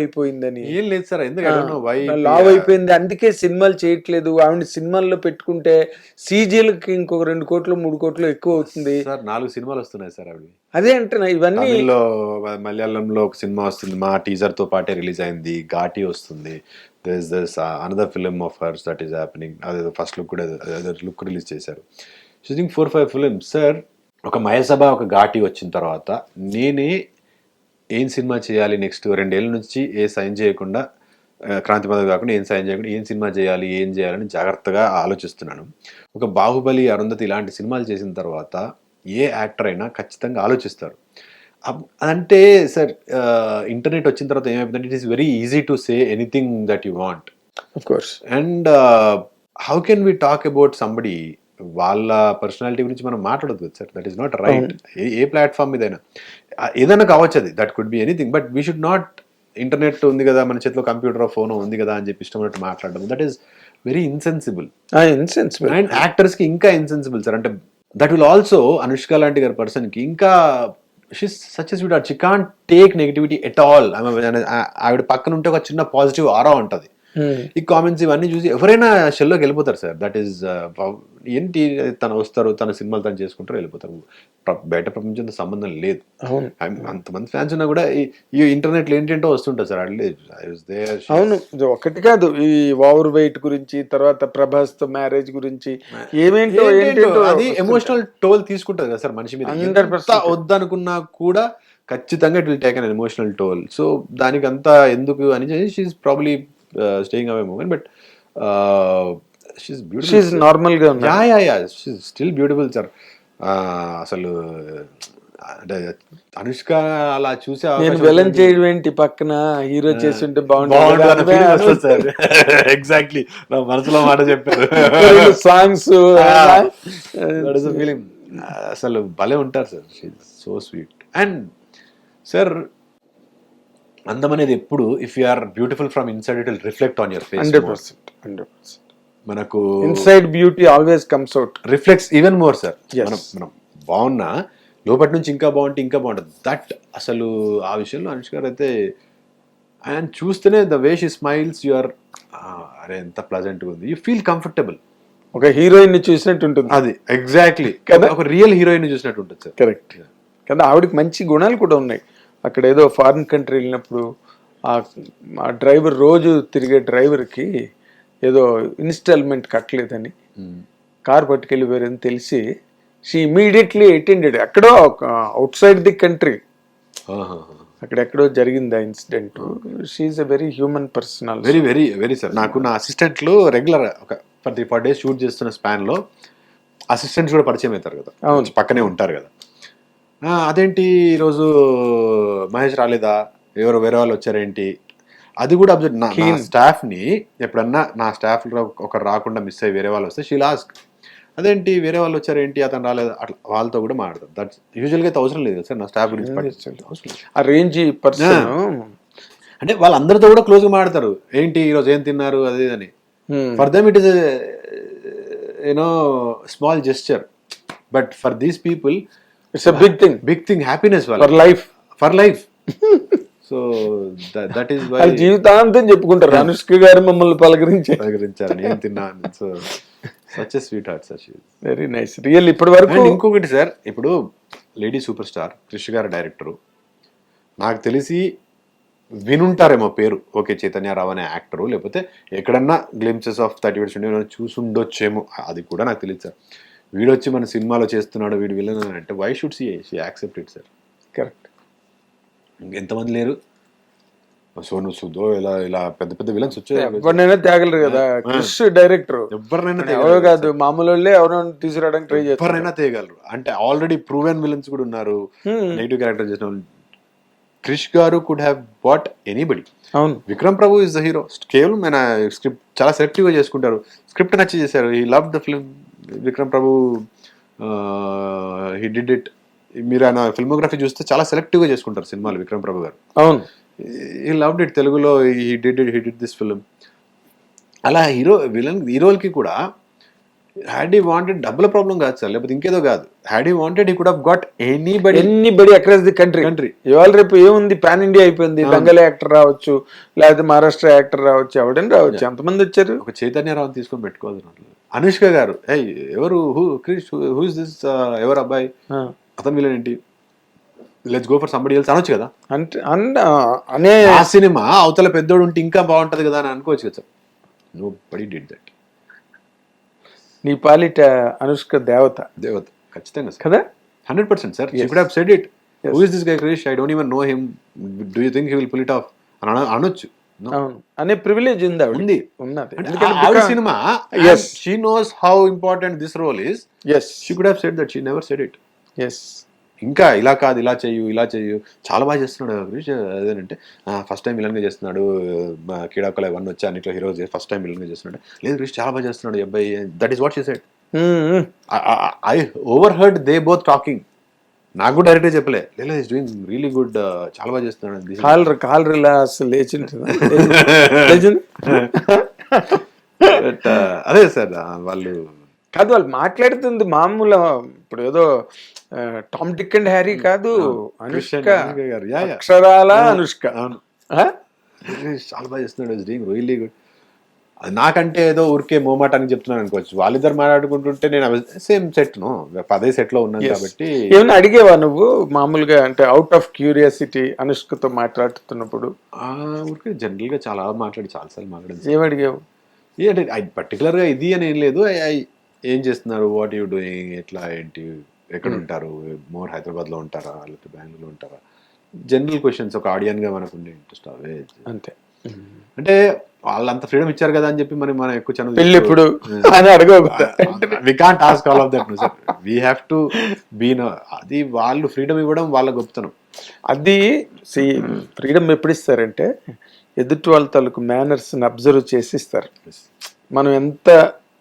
అయిపోయిందని. ఏం లేదు సార్ ఎందుకంటే వై లావ్ అయిపోయింది. అందుకే సినిమాలు చేయట్లేదు. ఆవిడ సినిమాల్లో పెట్టుకుంటే సీజీలకి ఇంకొక రెండు కోట్లు మూడు కోట్లు ఎక్కువ అవుతుంది. సార్ నాలుగు సినిమాలు వస్తున్నాయి సార్ అవి అదే అంటున్నా ఇవన్నీ మలయాళంలో ఒక సినిమా వస్తుంది. మా టీజర్తో పాటే రిలీజ్ అయింది. ఘాటి వస్తుంది. This this another film of hers that is happening అదే ఫస్ట్ లుక్ కూడా లుక్ రిలీజ్ చేశారు. Shooting four five films sir ఒక మయసభ ఒక ఘాటి వచ్చిన తర్వాత నేనే ఏం సినిమా చేయాలి నెక్స్ట్ రెండేళ్ళ నుంచి ఏ సైన్ చేయకుండా క్రాంతి పదవి కాకుండా ఏం సైన్ చేయకుండా ఏం సినిమా చేయాలి ఏం చేయాలని జాగ్రత్తగా ఆలోచిస్తున్నాను. ఒక బాహుబలి అరుంధతి ఇలాంటి సినిమాలు చేసిన తర్వాత ఏ యాక్టర్ అయినా ఖచ్చితంగా ఆలోచిస్తారు. అంటే సార్ ఇంటర్నెట్ వచ్చిన తర్వాత ఏమైపోతుందంటే it is very easy to say anything that you want and how can we talk about somebody వాళ్ళ పర్సనాలిటీ గురించి మనం మాట్లాడదు sir that is not right a platform మీదైనా. ఏదైనా కావచ్చు అది. That could be anything but we should not internet ఉంది కదా మన చేతిలో కంప్యూటర్ ఫోన్ ఉంది కదా అని చెప్పి ఇష్టమైనట్టు మాట్లాడడం. That is very insensible insensible and యాక్టర్స్కి ఇంకా ఇన్సెన్సిబుల్ సార్ అంటే దట్ విల్ ఆల్సో అనుష్క లాంటి గారి పర్సన్కి ఇంకా she's such she can't take negativity at all ఆవిడ పక్కన ఉంటే ఒక చిన్న పాజిటివ్ ఆరా ఉంటుంది. ఈ కామెంట్స్ ఇవన్నీ చూసి ఎవరైనా షెల్లోకి వెళ్ళిపోతారు సార్. దట్ ఈస్ ఏంటి తను వస్తారు తన సినిమాలు తను చేసుకుంటారు వెళ్ళిపోతారు. బయట ప్రపంచంతో సంబంధం లేదు. అంతమంది ఫ్యాన్స్ ఉన్నా కూడా ఈ- ఇంటర్నెట్లో ఏంటంటో వస్తుంటారు సార్. అవును. ఒకటి కాదు. ఈ ఓవర్ వెయిట్ గురించి తర్వాత ప్రభాస్తో మ్యారేజ్ గురించి ఏమేంటో ఏంటేంటో అది ఎమోషనల్ టోల్ తీసుకుంటది కదా సార్ మనిషి మీద. 100% ఎంత వద్దనుకున్నా కూడా ఖచ్చితంగా it will take an emotional toll so దానికి అంతా ఎందుకు అని she's probably staying away moment but she's she's beautiful నార్మల్గా ఉన్నా yeah yeah yeah still beautiful sir అసలు అంటే అనుష్క అలా చూసే నేను విలన్. చేయడం ఏంటి పక్కన హీరో చేసి ఉంటే బాగుంటుంది ఎగ్జాక్ట్లీ నా మనసులో మాట చెప్పారు. సాంగ్స్ ఫీలింగ్ అసలు భలే ఉంటారు sir so sweet and sir అందం అనేది ఎప్పుడు if you are beautiful from inside it will reflect on your face hundred percent hundred percent. మనకు inside beauty always comes out reflects even more sir. మనం మనం బాగున్నా లోపటి నుంచి ఇంకా బాగుంటే ఇంకా బాగుంటుంది. దట్ అసలు ఆ విషయంలో అనుష్క గారు అయితే ఆయన చూస్తేనే the way she smiles you are అరే ఎంత ప్లజెంట్గా ఉంది. యూ ఫీల్ కంఫర్టబుల్ ఒక హీరోయిన్ని చూసినట్టు ఉంటుంది. అది ఎగ్జాక్ట్లీ? ఒక రియల్ హీరోయిన్ చూసినట్టు ఉంటుంది సార్ కరెక్ట్ కదా? ఆవిడకి మంచి గుణాలు కూడా ఉన్నాయి. అక్కడ ఏదో ఫారిన్ కంట్రీ వెళ్ళినప్పుడు ఆ డ్రైవర్ రోజు తిరిగే డ్రైవర్కి ఏదో ఇన్స్టాల్మెంట్ కట్టలేదని కార్ పట్టుకెళ్ళిపోయారని తెలిసి షీ ఇమీడియట్లీ అటెండెడ్ ఎక్కడో అవుట్ సైడ్ ది కంట్రీ. అక్కడ ఎక్కడో జరిగింది ఆ incident. She's a very human personal very very very sir నాకు నా అసిస్టెంట్లు రెగ్యులర్ ఒక for three four days shoot చేస్తున్న స్పాన్లో అసిస్టెంట్స్ కూడా పరిచయం అవుతారు కదా. అవును. పక్కనే ఉంటారు కదా. అదేంటి ఈరోజు మహేష్ రాలేదా? ఎవరు వేరే వాళ్ళు వచ్చారేంటి? అది కూడా అబ్జర్వ్ నా. స్టాఫ్ని ఎప్పుడన్నా నా స్టాఫ్ ఒకరు రాకుండా మిస్ అయ్యి వేరే వాళ్ళు వస్తే షీ లాస్క్ అదేంటి వేరే వాళ్ళు వచ్చారేంటి? అతను రాలేదు? అట్లా వాళ్ళతో కూడా మాట్లాడతారు దట్స్ యూజువల్గా అయితే అవసరం లేదు సార్ నా స్టాఫ్ గురించి. ఆ రేంజ్ పర్సన్ అంటే వాళ్ళందరితో కూడా క్లోజ్గా మాట్లాడతారు. ఏంటి ఈరోజు ఏం తిన్నారు? అది అని. For them it is you know small gesture but for these people it's a big thing big thing happiness for life for life so that is why జీవితాంతం చెప్పుకుంటారు. అనుష్క గారు మమ్మల్ని పలకరించి. సహకరించారని ఏం తిన్నాను so such sweet heart sir very nice real ఇప్పటి వరకు ఇంకొకటి సార్ ఇప్పుడు లేడీ సూపర్ స్టార్ క్రిష్ గారు డైరెక్టరు. నాకు తెలిసి వినుంటారేమో పేరు. ఓకే చైతన్య రావు అనే యాక్టరు. లేకపోతే ఎక్కడన్నా గ్లిమ్సెస్ ఆఫ్ థర్టీ ఎయిట్ చూసి చూసుండొచ్చేమో. అది కూడా నాకు తెలియదు సార్ వీడు వచ్చి మన సినిమాలో చేస్తున్నాడు వీడు విలన్ అని అంటే why should see she accept it sir correct ఎంతమంది లేరు? సోను సుదో ఇలా ఇలా పెద్ద పెద్ద విలన్స్ వచ్చాయి ఎవరినైనా తేగలరు కదా. క్రిష్ డైరెక్టర్. ఎవరినైనా ఎవరో కాదు మామూలు వాళ్ళే ఎవరో తీసుకురావడానికి ట్రై చేస్తారు. ఎవరైనా తేయగలరు అంటే ఆల్రెడీ ప్రూవెన్ విలన్స్ కూడా ఉన్నారు. నెగిటివ్ క్యారెక్టర్ చేసిన క్రిష్ గారు కుడ్ హ్యావ్ బాట్ ఎనీబడి అవును. Vikram Prabhu is the hero కేవలం ఆయన స్క్రిప్ట్ చాలా సెలెక్టివ్గా చేసుకుంటారు. స్క్రిప్ట్ నచ్చి చేశారు. He love the film Vikram Prabhu he did it మీరు ఆయన ఫిల్మోగ్రఫీ చూస్తే చాలా సెలెక్టివ్గా చేసుకుంటారు సినిమాలు విక్రమ్ ప్రభు గారు. అవును. ఈ లవ్ ఇట్ తెలుగులో he did it he did this film అలా హీరో విలన్ హీరోలకి కూడా హ్యాడ్ ఈ వాంటెడ్ డబ్బుల ప్రాబ్లం కాదు సార్. లేకపోతే ఇంకేదో కాదు. Had he wanted he could have got anybody anybody across the country Country. ఇవాళ రేపు ఏముంది? పాన్ ఇండియా అయిపోయింది. దంగల్ యాక్టర్ రావచ్చు లేకపోతే మహారాష్ట్ర యాక్టర్ రావచ్చు ఎవడని రావచ్చు. ఎంతమంది వచ్చారు? ఒక చైతన్యరావు తీసుకొని పెట్టుకోవాలి. అనుష్క గారు ఏయ్ ఎవరు? Who Krish who is this ఎవరు అబ్బాయి? అతను వీళ్ళని ఏంటి? Let's go for somebody else అనొచ్చు కదా. అంటే అనే ఆ సినిమా అవతల పెద్దోడు ఉంటే ఇంకా బాగుంటది కదా అని అనుకోవచ్చు కదా sir. Nobody did that నీ పాలిట అనుష్క దేవత. దేవత. ఖచ్చితంగా కదా? Hundred percent sir she could have said it who is this guy Krish I don't even know him do you think he will pull it off అని అన- అనొచ్చు. No. అవును. అనే ప్రివిలేజ్ ఉంది ఆవిడ ఉంది. ఉన్నది. అంటే ఆవిడ సినిమా Yes. She knows how important this role is yes. She could have said that she never said it yes. ఇంకా ఇలా కాదు ఇలా చెయ్యు ఇలా చెయ్యు చాలా బాగా చేస్తున్నాడు క్రిష్ అదేనంటే ఫస్ట్ టైం విలన్గా చేస్తున్నాడు. కీడాకుల ఇవన్నీ వచ్చి అన్నిట్లో హీరో ఫస్ట్ టైం విలన్గా చేస్తున్నాడు. లేదు క్రిష్ చాలా బాగా చేస్తున్నాడు. అబ్బాయి that is what she said. I overheard they both talking నాకు కూడా డైరెక్ట్గా చెప్పలే. లేదు ఇస్ డూయింగ్ రియలీ గుడ్ చాలా బాగా చేస్తున్నాడు. కాలర్ కాలర్ ఇలా అసలు uh, అదే సార్ వాళ్ళు కాదు వాళ్ళు మాట్లాడుతుంది మామూలు ఇప్పుడు ఏదో టామ్ డిక్ అండ్ హ్యారీ కాదు అనుష్క. అక్షరాల అనుష్క. అవును. ఆ? "Chris, చాలా బాగా చేస్తున్నాడు డూయింగ్ గుడ్ అది నాకంటే ఏదో ఊరికే మోమాటానికి చెప్తున్నాను అనుకోవచ్చు. వాళ్ళిద్దరు మాట్లాడుకుంటుంటే నేను సేమ్ సెట్ను పదే సెట్లో ఉన్నాను. కాబట్టి ఏమన్నా అడిగేవా నువ్వు? మామూలుగా అంటే అవుట్ ఆఫ్ క్యూరియాసిటీ అనుష్కతో మాట్లాడుతున్నప్పుడు. ఆ, ఊరికే జనరల్గా చాలా మాట్లాడి చాలా సార్లు మాట్లాడింది ఏం అడిగావు అంటే పర్టికులర్గా ఇది అని ఏం లేదు. I- ఏం చేస్తున్నారు? వాట్ యూ డూయింగ్ ఎట్లా ఏంటి? ఎక్కడ ఉంటారు? మోర్ హైదరాబాద్లో ఉంటారా? లేకపోతే బెంగళూరులో ఉంటారా? జనరల్ క్వశ్చన్స్ ఒక ఆడియన్గా మనకు ఉండే ఇంట్రెస్ట్ అవే అంతే. అంటే వాళ్ళంత ఫ్రీడమ్ ఇచ్చారు కదా అని చెప్పి మరి మనం ఎక్కువ చనువు పెళ్ళి ఇప్పుడు అని we can't ask all of that we have to be అది వాళ్ళు ఫ్రీడమ్ ఇవ్వడం వాళ్ళ గొప్పతనం. అది సి ఫ్రీడమ్ ఎప్పుడు ఇస్తారంటే ఎదుటి వాళ్ళ తాలూకు మేనర్స్ అబ్జర్వ్ చేసి ఇస్తారు. మనం ఎంత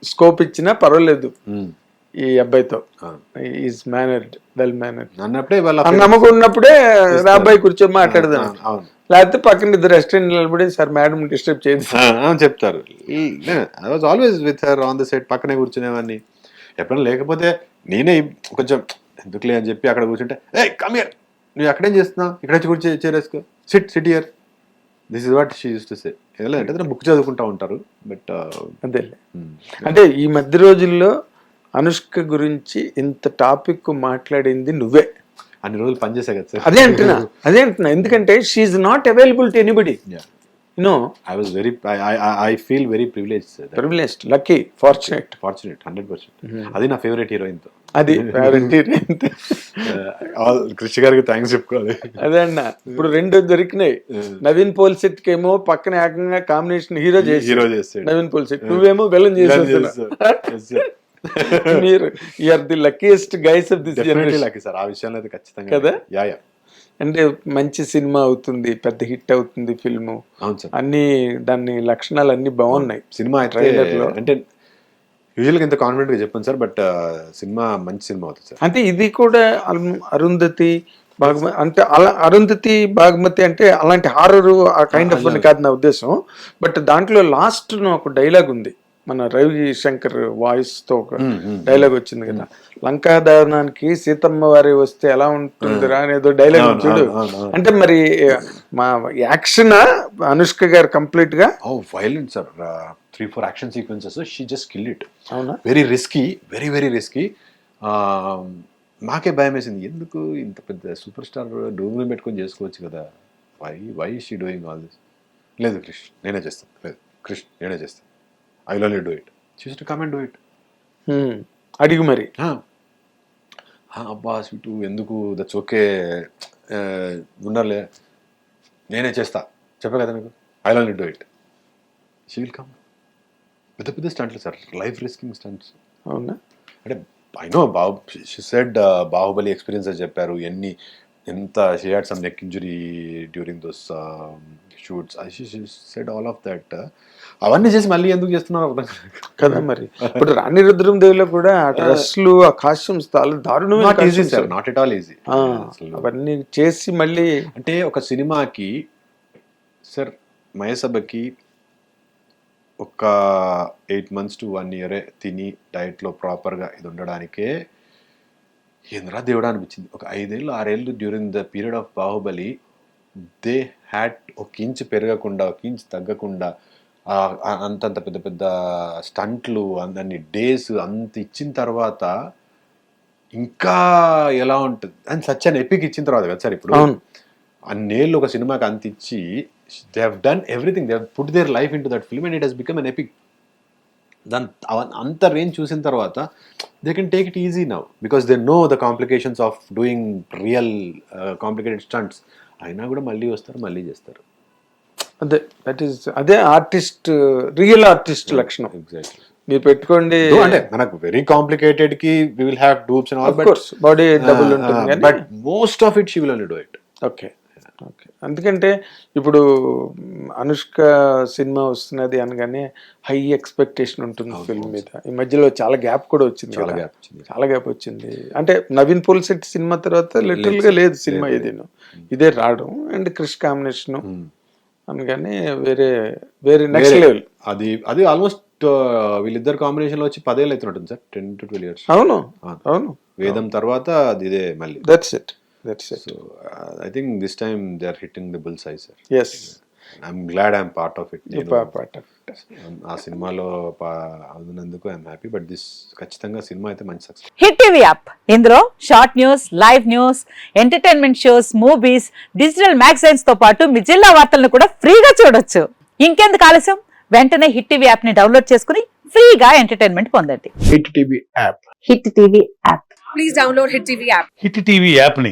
స్కోప్ ఇచ్చినా పర్వాలేదు. ఈ అబ్బాయితో. Is mannered well mannered. అన్నప్పుడే నమ్మకం ఉన్నప్పుడే రా అబ్బాయి కూర్చొని మాట్లాడదాం. లేకపోతే పక్కన ఇద్దరు రెస్టారెంట్ నిలబడి సార్ మేడం డిస్టర్బ్ చేయదు. చెప్తారు. Was always with her on the set పక్కనే కూర్చునేవాడిని. ఎప్పుడైనా లేకపోతే నేనే కొంచెం ఎందుకులే అని చెప్పి అక్కడ కూర్చుంటే ఏ కమియర్ నువ్వు అక్కడేం చేస్తున్నావు? ఇక్కడ వచ్చి కూర్చో చేరేసుకో. Sit sit here this is what she used to say అంటే బుక్ చదువుకుంటా ఉంటారు బట్ అదేలే అంటే ఈ మధ్య రోజుల్లో అనుష్క గురించి ఇంత టాపిక్ మాట్లాడింది నువ్వే. అన్ని రోజులు పనిచేసా కదా సార్. అదే అంటున్నా అదే అంటున్నా. ఎందుకంటే she's not available to anybody no I was very I feel very privilege privileged lucky fortunate fortunate hundred percent అది నా ఫేవరెట్ హీరోయిన్తో అది కృషి గారికి థ్యాంక్స్ చెప్పుకోవాలి. అదే అన్న. ఇప్పుడు రెండు దొరికినాయి. నవీన్ పోల్సెట్ కేమో పక్కన ఏకంగా కాంబినేషన్ హీరో చేసి హీరో చేస్తాడు. నవీన్ పోల్సెట్ నువ్వేమో విలన్ చేసి మీరు are the luckiest guys of this generation lucky sir ఆ విషయంలో అయితే ఖచ్చితంగా కదా? యా యా అంటే మంచి సినిమా అవుతుంది పెద్ద హిట్ అవుతుంది ఫిల్మ్. అన్ని దాని లక్షణాలు అన్ని బాగున్నాయి. సినిమా. అంటే యూజువల్గా ఇంత కాన్ఫిడెంట్గా చెప్పాను సార్ బట్ సినిమా మంచి సినిమా అవుతుంది సార్. అంటే ఇది కూడా అరుంధతి బాగుమతి అంటే అలా అరుంధతి బాగుమతి అంటే అలాంటి హారర్ ఆ కైండ్ ఆఫ్ కాదు నా ఉద్దేశం. బట్ దాంట్లో లాస్ట్ ఒక డైలాగ్ ఉంది. మన రవి శంకర్ వాయిస్తో ఒక డైలాగ్ వచ్చింది కదా. లంకా దహనానికి సీతమ్మ వారి వస్తే ఎలా ఉంటుందిరా అనేదో డైలాగ్ చూడు. అంటే మరి మా యాక్షన్ అనుష్క గారు కంప్లీట్గా ఓ violent sir. Three four action sequences she just kill it అవునా? Very risky very very risky మాకే భయం వేసింది. ఎందుకు ఇంత పెద్ద సూపర్ స్టార్ డూమ్ని పెట్టుకొని చేసుకోవచ్చు కదా? Why why she doing all this లేదు క్రిష్ నేనే చేస్తాను లేదు క్రిష్ నేనే చేస్తాను I only do it. Chose to come and do it. అడిగు మరి. అబ్బా స్వీటు ఎందుకు? దట్స్ ఓకే ఉండర్లే నేనే చేస్తా. చెప్పా కదా నీకు? I only do it. She will come పెద్ద పెద్ద స్టంట్లు సార్. లైఫ్ రిస్కింగ్ స్టంట్స్ అవునా? అంటే I know Baahu said Baahubali experience చెప్పారు. ఎన్ని ఎంత she had some neck injury during those shoots said all of that అవన్నీ చేసి మళ్ళీ ఎందుకు చేస్తున్నారు అర్థం కాదు. మరి? ఇప్పుడు రాణి రుద్రం దేవిలో కూడా ఆ డ్రెస్లు ఆ కాస్ట్యూమ్స్ దారుణమైన నాట్ ఎట్ ఆల్ ఈజీ అవన్నీ చేసి మళ్ళీ అంటే ఒక సినిమాకి సార్ మహేసభకి ఒక ఎయిట్ మంత్స్ టు వన్ ఇయరే తిని డైట్లో ప్రాపర్గా ఇది ఉండడానికే ఏంద్రా దేవుడా అనిపించింది. ఒక ఐదేళ్ళు ఆరేళ్ళు during the period of Baahubali they had ఒక ఇంచ్ పెరగకుండా ఒక ఇంచ్ తగ్గకుండా అంతంత పెద్ద పెద్ద స్టంట్లు అన్ని డేస్ అంత ఇచ్చిన తర్వాత ఇంకా ఎలా ఉంటుంది? అండ్ సచ్ అన్ ఎపిక్ ఇచ్చిన తర్వాత కదా సార్ ఇప్పుడు. అన్నేళ్ళు ఒక సినిమాకి అంత ఇచ్చి they have done everything they put their life into that film and it has become an epic దాని అంత రేంజ్ చూసిన తర్వాత they can take it easy now because they know the complications of doing real complicated stunts అయినా కూడా మళ్ళీ వస్తారు మళ్ళీ చేస్తారు. అదే దట్ ఈస్ అదే ఆర్టిస్ట్ రియల్ ఆర్టిస్ట్ లక్షణం. ఎగ్జాక్ట్లీ మీరు పెట్టుకోండి అంటే మనకు very కాంప్లికేటెడ్కి we will have dupes and all course, body double ఉంటుంది but most of it she will only do it okay okay. ఎందుకంటే ఇప్పుడు అనుష్క సినిమా వస్తున్నది అనగానే హై ఎక్స్పెక్టేషన్ ఉంటుంది ఫిల్మ్ మీద. ఈ మధ్యలో చాలా గ్యాప్ కూడా వచ్చింది చాలా వచ్చింది. చాలా గ్యాప్ వచ్చింది. అంటే నవీన్ పోల్సెట్ సినిమా తర్వాత లిటరల్గా లేదు సినిమా ఇది ఇదే రావడం అండ్ క్రిష్ కాంబినేషన్ అనగానే వేరే వేరే నెక్స్ట్ లెవెల్. అది అది ఆల్మోస్ట్ వీళ్ళిద్దరు కాంబినేషన్లో వచ్చి పదేళ్ళు అవుతున్నట్టుంది sir ten to twelve years. అవును. అవును. వేదం తర్వాత అది ఇదే మళ్ళీ. That's it that's so I think this time they are hitting the bull's eye sir yes I'm glad I'm part of it నేను పాట ఆ సినిమాలో అవునందుకు ఐఎమ్ హ్యాపీ బట్ దిస్ ఖచ్చితంగా సినిమా అయితే మంచి సక్సెస్ హిట్ టీవీ యాప్. ఇందులో short news live news entertainment shows movies digital మ్యాగజైన్స్తో పాటు మీ జిల్లా వార్తలను కూడా ఫ్రీగా చూడొచ్చు. ఇంకెందుకు ఆలస్యం? వెంటనే హిట్ టీవీ యాప్ని డౌన్లోడ్ చేసుకుని ఫ్రీగా ఎంటర్టైన్మెంట్ పొందండి. Hit TV app. Hit TV app. Please download Hit TV app. Hit TV యాప్ని